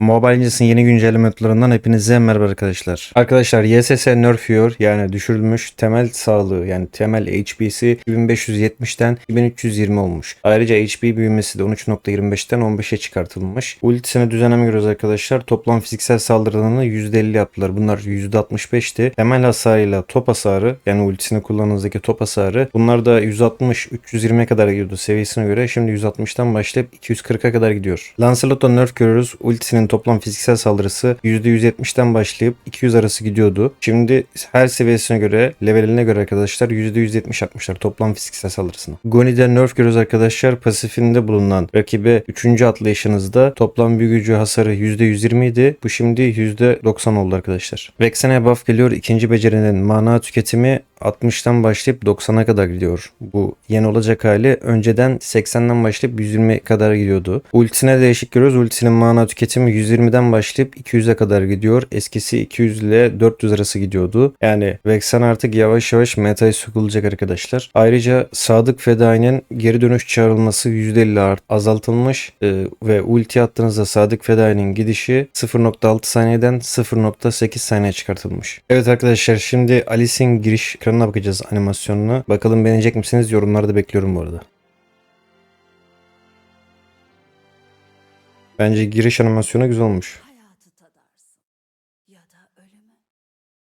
Mobile Legends'ın yeni güncelleme notlarından hepinize merhaba arkadaşlar. Arkadaşlar YSS nerfiyor yani düşürülmüş temel sağlığı yani temel HP'si 2570'ten 2320 olmuş. Ayrıca HP büyümesi de 13.25'ten 15'e çıkartılmış. Ultisine düzenleme görüyoruz arkadaşlar. Toplam fiziksel saldırılarını %50 yaptılar. Bunlar %65'ti. Temel hasarıyla top hasarı yani ultisini kullandığınızdaki top hasarı bunlar da 160-320'ye kadar gidiyordu seviyesine göre. Şimdi 160'tan başlayıp 240'a kadar gidiyor. Lancelot'a nerf görüyoruz. Ultisinin toplam fiziksel saldırısı %170'ten başlayıp 200 arası gidiyordu. Şimdi her seviyesine göre, leveline göre arkadaşlar %170 yapmışlar toplam fiziksel saldırısını. Goni'de nerf görüyoruz arkadaşlar. Pasifinde bulunan rakibe 3. atlayışınızda toplam büyü gücü hasarı %120 idi. Bu şimdi %90 oldu arkadaşlar. Vexen'e buff geliyor. İkinci becerinin mana tüketimi 60'tan başlayıp 90'a kadar gidiyor. Bu yeni olacak hali önceden 80'den başlayıp 120 kadar gidiyordu. Ultisine değişik görüyoruz. Ultisinin mana tüketimi 120'den başlayıp 200'e kadar gidiyor. Eskisi 200 ile 400 arası gidiyordu. Yani Vexen artık yavaş yavaş metaya sokulacak arkadaşlar. Ayrıca Sadık Fedai'nin geri dönüş çağrılması %50 art azaltılmış Ee, ve ulti attığınızda Sadık Fedai'nin gidişi 0.6 saniyeden 0.8 saniye çıkartılmış. Evet arkadaşlar şimdi Alice'in giriş ekranına bakacağız animasyonuna. Bakalım beğenecek misiniz? Yorumlarda bekliyorum bu arada. Bence giriş animasyonu güzel olmuş. hayatı tadarsın ya da ölümü.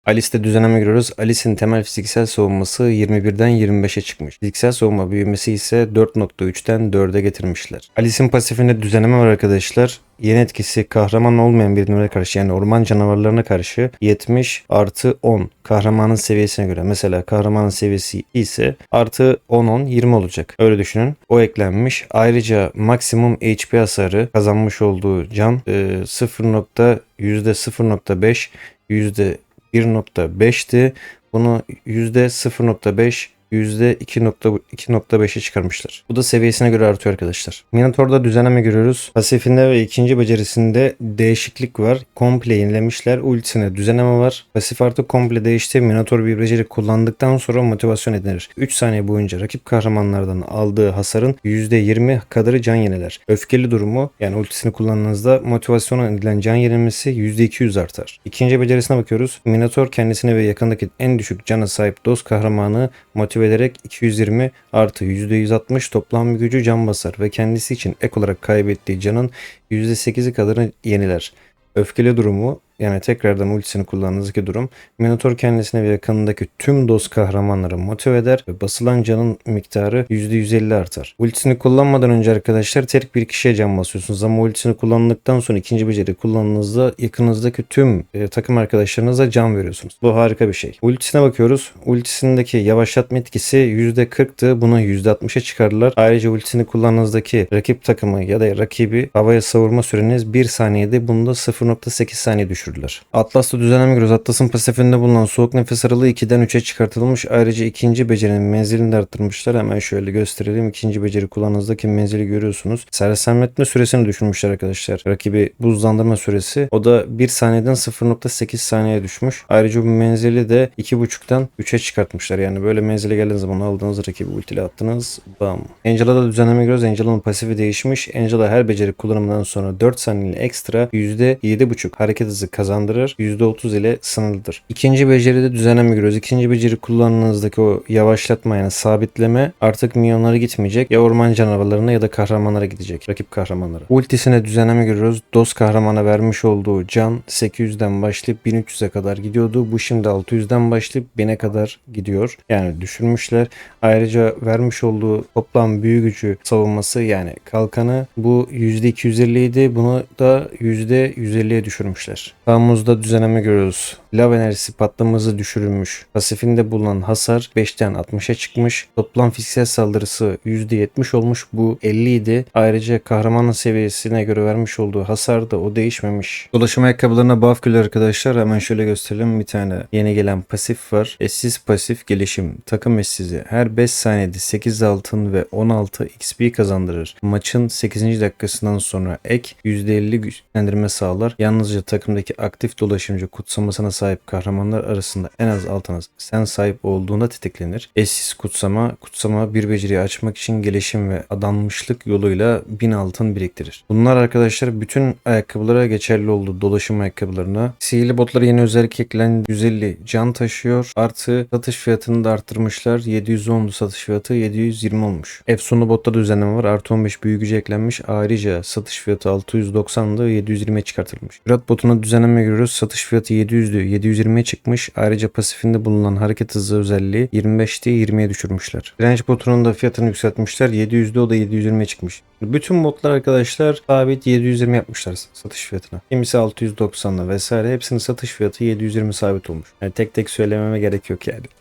Alice'de düzenleme görüyoruz. Alice'in temel fiziksel savunması 21'den 25'e çıkmış. Fiziksel savunma büyümesi ise 4.3'ten 4'e getirmişler. Alice'in pasifinde düzenleme var arkadaşlar. Yeni etkisi kahraman olmayan birimlere karşı yani orman canavarlarına karşı 70 artı 10 kahramanın seviyesine göre. Mesela kahramanın seviyesi ise artı 10-10 20 olacak. Öyle düşünün. O eklenmiş. Ayrıca maksimum HP hasarı kazanmış olduğu can e, 0. %0.5 yüzde 1.5'ti. Bunu %0.5 %2.5'e çıkarmışlar. Bu da seviyesine göre artıyor arkadaşlar. Minotaur'da düzenleme görüyoruz. Pasifinde ve ikinci becerisinde değişiklik var. Komple yenilemişler. Ultisine düzenleme var. Pasif artık komple değişti. Minotaur bir beceri kullandıktan sonra motivasyon edilir. 3 saniye boyunca rakip kahramanlardan aldığı hasarın %20 kadarı can yeniler. Öfkeli durumu yani ultisini kullandığınızda motivasyona edilen can yenilmesi %200 artar. İkinci becerisine bakıyoruz. Minotaur kendisine ve yakındaki en düşük cana sahip dost kahramanı motive ederek 220 artı %160 toplam gücü can basar ve kendisi için ek olarak kaybettiği canın %8'i kadarını yeniler. Öfkeli durumu yani tekrardan ultisini kullandığınızdaki durum Minotaur kendisine ve yakınındaki tüm dost kahramanları motive eder ve basılan canın miktarı %150 artar. Ultisini kullanmadan önce arkadaşlar tek bir kişiye can basıyorsunuz ama ultisini kullandıktan sonra ikinci beceri kullandığınızda yakınızdaki tüm e, takım arkadaşlarınıza can veriyorsunuz. Bu harika bir şey. Ultisine bakıyoruz. Ultisindeki yavaşlatma etkisi %40'tı. Bunu %60'a çıkardılar. Ayrıca ultisini kullandığınızdaki rakip takımı ya da rakibi havaya savurma süreniz 1 saniyede bunu da 0.8 saniye düşürdüler. Atlas'ta düzenleme görüyoruz. Atlas'ın pasifinde bulunan soğuk nefes aralığı 2'den 3'e çıkartılmış. Ayrıca ikinci becerinin menzilini de arttırmışlar. Hemen şöyle gösterelim. İkinci beceri kullandığınızdaki menzili görüyorsunuz. Sersemletme süresini düşürmüşler arkadaşlar. Rakibi buzlandırma süresi. O da 1 saniyeden 0.8 saniyeye düşmüş. Ayrıca bu menzili de 2.5'tan 3'e çıkartmışlar. Yani böyle menzile geldiğiniz zaman aldığınız rakibi ultiyle attınız. Bam. Angela'da düzenleme görüyoruz. Angela'nın pasifi değişmiş. Angela her beceri kullanımından sonra 4 saniyeli ekstra %7.5 hareket hızı kazandırır. %30 ile sınırlıdır. İkinci beceride düzenleme görüyoruz. İkinci beceri kullandığınızdaki o yavaşlatma yani sabitleme artık milyonlara gitmeyecek. Ya orman canavarlarına ya da kahramanlara gidecek. Rakip kahramanlara. Ultisine düzenleme görüyoruz. Dost kahramana vermiş olduğu can 800'den başlayıp 1300'e kadar gidiyordu. Bu şimdi 600'den başlayıp 1000'e kadar gidiyor. Yani düşürmüşler. Ayrıca vermiş olduğu toplam büyü gücü savunması yani kalkanı bu %250 idi. Bunu da %150'ye düşürmüşler. Sağımızda düzenleme görüyoruz. Lav enerjisi patlaması düşürülmüş. Pasifinde bulunan hasar 5'ten 60'a çıkmış. Toplam fiziksel saldırısı %70 olmuş. Bu 50 idi. Ayrıca kahramanın seviyesine göre vermiş olduğu hasar da o değişmemiş. Dolaşım ayakkabılarına buff geliyor arkadaşlar. Hemen şöyle gösterelim. Bir tane yeni gelen pasif var. Eşsiz pasif gelişim. Takım eşsizi. Her 5 saniyede 8 altın ve 16 XP kazandırır. Maçın 8. dakikasından sonra ek %50 güçlendirme sağlar. Yalnızca takımdaki pasifindeki aktif dolaşımcı kutsamasına sahip kahramanlar arasında en az altına sen sahip olduğunda tetiklenir. Eşsiz kutsama, kutsama bir beceriyi açmak için gelişim ve adanmışlık yoluyla 1000 altın biriktirir. Bunlar arkadaşlar bütün ayakkabılara geçerli oldu dolaşım ayakkabılarına. Sihirli botlara yeni özellik eklenen 150 can taşıyor. Artı satış fiyatını da arttırmışlar. 710'du satış fiyatı 720 olmuş. Efsunlu botta düzenleme var. Artı 15 büyü eklenmiş. Ayrıca satış fiyatı 690'dı 720'ye çıkartılmış. Pirat botuna düzenleme görüyoruz. Satış fiyatı 700'dü 720'ye çıkmış. Ayrıca pasifinde bulunan hareket hızı özelliği 25'ti 20'ye düşürmüşler. Direnç botunun da fiyatını yükseltmişler. 700'dü o da 720'ye çıkmış. Bütün botlar arkadaşlar sabit 720 yapmışlar satış fiyatına. Kimisi 690'la vesaire hepsinin satış fiyatı 720 sabit olmuş. Yani tek tek söylememe gerek yok yani.